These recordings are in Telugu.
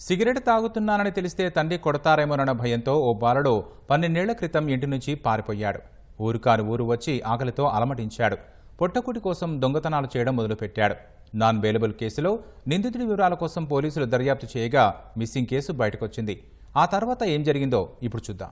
సిగరెట్ తాగుతున్నానని తెలిస్తే తండ్రి కొడతారేమోనన్న భయంతో ఓ బాలుడు పన్నెండేళ్ళ క్రితం ఇంటి నుంచి పారిపోయాడు. ఊరుకాని ఊరు వచ్చి ఆకలితో అలమటించాడు. పొట్టకుటి కోసం దొంగతనాలు చేయడం మొదలుపెట్టాడు. నాన్ బెయిలబుల్ కేసులో నిందితుడి వివరాల కోసం పోలీసులు దర్యాప్తు చేయగా మిస్సింగ్ కేసు బయటకొచ్చింది. ఆ తర్వాత ఏం జరిగిందో ఇప్పుడు చూద్దాం.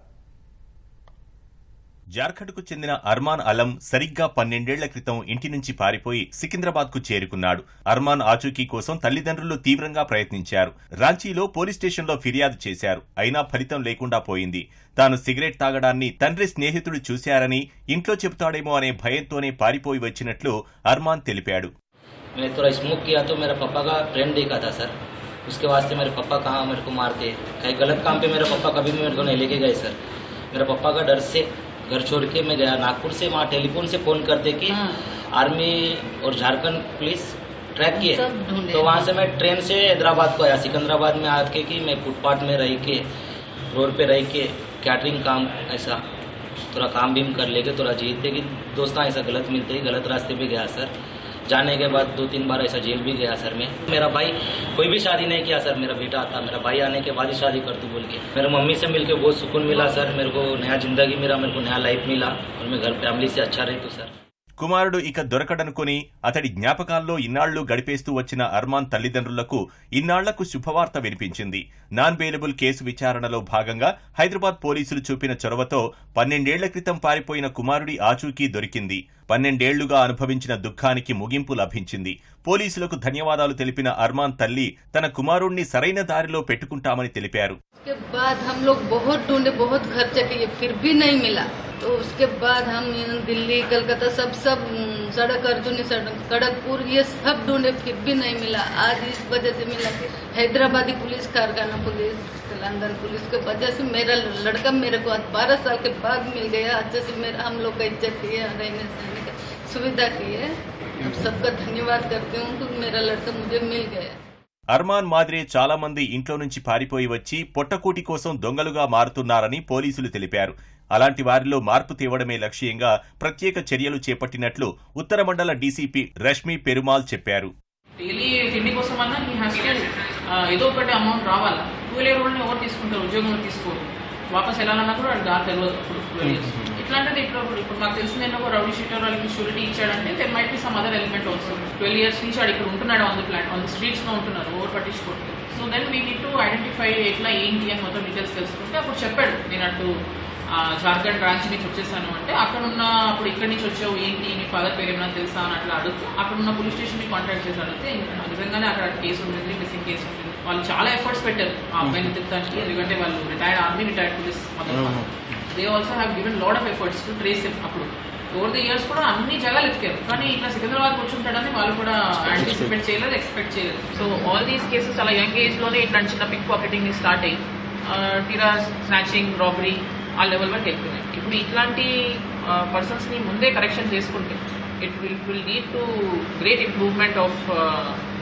జార్ఖండ్కు చెందిన అర్మాన్ అలం సరిగ్గా పన్నెండేళ్ల క్రితం ఇంటి నుంచి పారిపోయి సికింద్రాబాద్కు చేరుకున్నాడు అర్మాన్ ఆచూకీ కోసం తల్లిదండ్రులు తీవ్రంగా ప్రయత్నించారు రాంచీలో పోలీస్ స్టేషన్లో ఫిర్యాదు చేశారు అయినా ఫలితం లేకుండా పోయింది తాను సిగరెట్ తాగడాన్ని తండ్రి స్నేహితుడు చూశారని ఇంట్లో చెబుతాడేమో అనే భయంతోనే పారిపోయి వచ్చినట్లు అర్మాన్ తెలిపాడు मैं थोड़ा स्मोक किया तो मेरा पापा का फ्रेंड देखा था सर उसके वास्ते मेरे पापा कहाँ मेरे को मारते कहीं गलत काम पे मेरे पापा कभी भी मेरे को नहीं लेके गए सर मेरे पापा का डर से घर छोड़ के मैं गया। नागपुर से वहाँ टेलीफोन से फ़ोन करते कि हाँ। आर्मी और झारखंड पुलिस ट्रैक किए। तो वहाँ से मैं ट्रेन से हैदराबाद को आया। सिकंदराबाद में आके कि मैं फुटपाथ में रह के रोड पे रह के कैटरिंग काम ऐसा थोड़ा काम भी कर लेके थोड़ा जीते कि दोस्त ऐसा गलत मिलते ही गलत रास्ते पे गया सर। जाने के बाद दो तीन बार ऐसा जेल भी गया सर मैं मेरा भाई कोई भी शादी नहीं किया सर मेरा बेटा आता मेरा भाई आने के बाद ही शादी कर तू बोल के मेरे मम्मी से मिलके बहुत सुकून मिला सर मेरे को नया जिंदगी मिला मेरे को नया लाइफ मिला और मैं घर फैमिली से अच्छा रही तो सर కుమారుడు ఇక దొరకడనుకుని అతడి జ్ఞాపకాల్లో ఇన్నాళ్లు గడిపేస్తూ వచ్చిన అర్మాన్ తల్లిదండ్రులకు ఇన్నాళ్లకు శుభవార్త వినిపించింది నాన్ బెయిలబుల్ కేసు విచారణలో భాగంగా హైదరాబాద్ పోలీసులు చూపిన చొరవతో పన్నెండేళ్ల క్రితం పారిపోయిన కుమారుడి ఆచూకీ దొరికింది పన్నెండేళ్లుగా అనుభవించిన దుఃఖానికి ముగింపు లభించింది పోలీసులకు ధన్యవాదాలు తెలిపిన అర్మాన్ తల్లి తన కుమారుణ్ణి సరైన దారిలో పెట్టుకుంటామని తెలిపారు उसके बाद हम लोग बहुत ढूंढे बहुत खर्चा किए फिर भी नहीं मिला तो उसके बाद हम इन दिल्ली कलकत्ता सब सब उम, सड़क अर्जुनी सड़क खड़गपुर ये सब ढूंढे फिर भी नहीं मिला आज इस वजह से मिला कि हैदराबादी पुलिस कारखाना पुलिस तेलंगाना पुलिस के वजह से मेरा लड़का मेरे को आज बारह साल के बाद मिल गया अच्छे से मेरा हम लोग का इज्जत किए रहने सहने का सुविधा की है अब सबका धन्यवाद करती हूँ कि मेरा लड़का मुझे मिल गया అర్మాన్ మాదిరే చాలా మంది ఇంట్లో నుంచి పారిపోయి వచ్చి పొట్టకూటి కోసం దొంగలుగా మారుతున్నారని పోలీసులు తెలిపారు అలాంటి వారిలో మార్పు తేవడమే లక్ష్యంగా ప్రత్యేక చర్యలు చేపట్టినట్లు ఉత్తర మండల డీసీపీ రష్మి పెరుమాల్ చెప్పారు డైలీ తిండి కోసం అన్నా ఈ హ్యాస్ ఏదో ఒకటి అమౌంట్ రావాలా టూ వీలర్ రోడ్ని ఎవరు తీసుకుంటారు ఉద్యోగంలో తీసుకోరు వాపస్ వెళ్ళాలన్నా కూడా వాడికి దారి తెలియదు అప్పుడు ట్వెల్వ్ ఇయర్స్ ఇట్లాంటిది ఇప్పుడు ఇప్పుడు నాకు తెలిసింది నేను ఒక రౌడీ షీటర్ వాళ్ళకి షూరిటీ ఇచ్చాడంటే there might be some other element also twelve years నుంచి వాడు ఇక్కడ ఉంటున్నాడు on the plan on the స్ట్రీట్స్లో ఉంటున్నారు ఓవర్ పట్టించుకోవట్లేదు. So then we need to identify ఎట్లా ఏంటి అని మొత్తం డీటెయిల్స్ తెలుసుకుంటే అప్పుడు చెప్పాడు. నేను అటు జార్ఖండ్ బ్రాంచ్ నుంచి వచ్చేసాను అంటే అక్కడ ఉన్న అప్పుడు ఇక్కడి నుంచి వచ్చావు ఏంటి నీ ఫాదర్ పేరు ఏమైనా తెలుసా అని అట్లా అడుగుతూ అక్కడ ఉన్న పోలీస్ స్టేషన్ని కాంటాక్ట్ చేసి అడిగితే నిజంగానే అక్కడ కేసు ఉంటుంది మిస్సింగ్ కేసు ఉంటుంది. వాళ్ళు చాలా ఎఫర్ట్స్ పెట్టారు ఆ అబ్బాయిని తిట్టడానికి ఎందుకంటే వాళ్ళు retired army retired police they also have given lot of efforts to trace అప్పుడు. ఓవర్ ది ఇయర్స్ కూడా అన్ని జగాలు ఎత్తికారు. కానీ ఇట్లా సికింద్రాబాద్ కూర్చుంటాడని వాళ్ళు కూడా యాంటిసిపేట్ చేయలేదు. ఎక్స్పెక్ట్ చేయలేదు. సో ఆల్ దీస్ కేసెస్ చాలా యంగ్ ఏజ్లోనే ఇట్లాంటి చిన్న పిక్ పాకెటింగ్ స్టార్ట్ అయ్యి తీరా స్నాచింగ్ రాబరీ ఆ లెవెల్ వరకు వెళ్తున్నాయి ఇప్పుడు ఇట్లాంటి పర్సన్స్ని ముందే కరెక్షన్ చేసుకుంటే it will will lead to great improvement of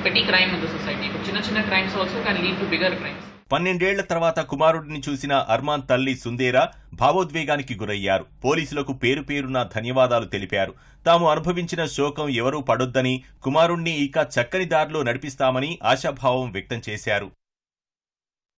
petty crime in the society ఇప్పుడు చిన్న చిన్న crimes also can lead to bigger crimes పన్నెండేళ్ళ తర్వాత కుమారుడిని చూసిన అర్మాన్ తల్లి సుందేరా భావోద్వేగానికి గురయ్యారు. పోలీసులకు పేరు పేరున ధన్యవాదాలు తెలిపారు. తాము అనుభవించిన శోకం ఎవరూ పడొద్దని కుమారుణ్ణి ఇక చక్కని దారిలో నడిపిస్తామని ఆశాభావం వ్యక్తం చేశారు.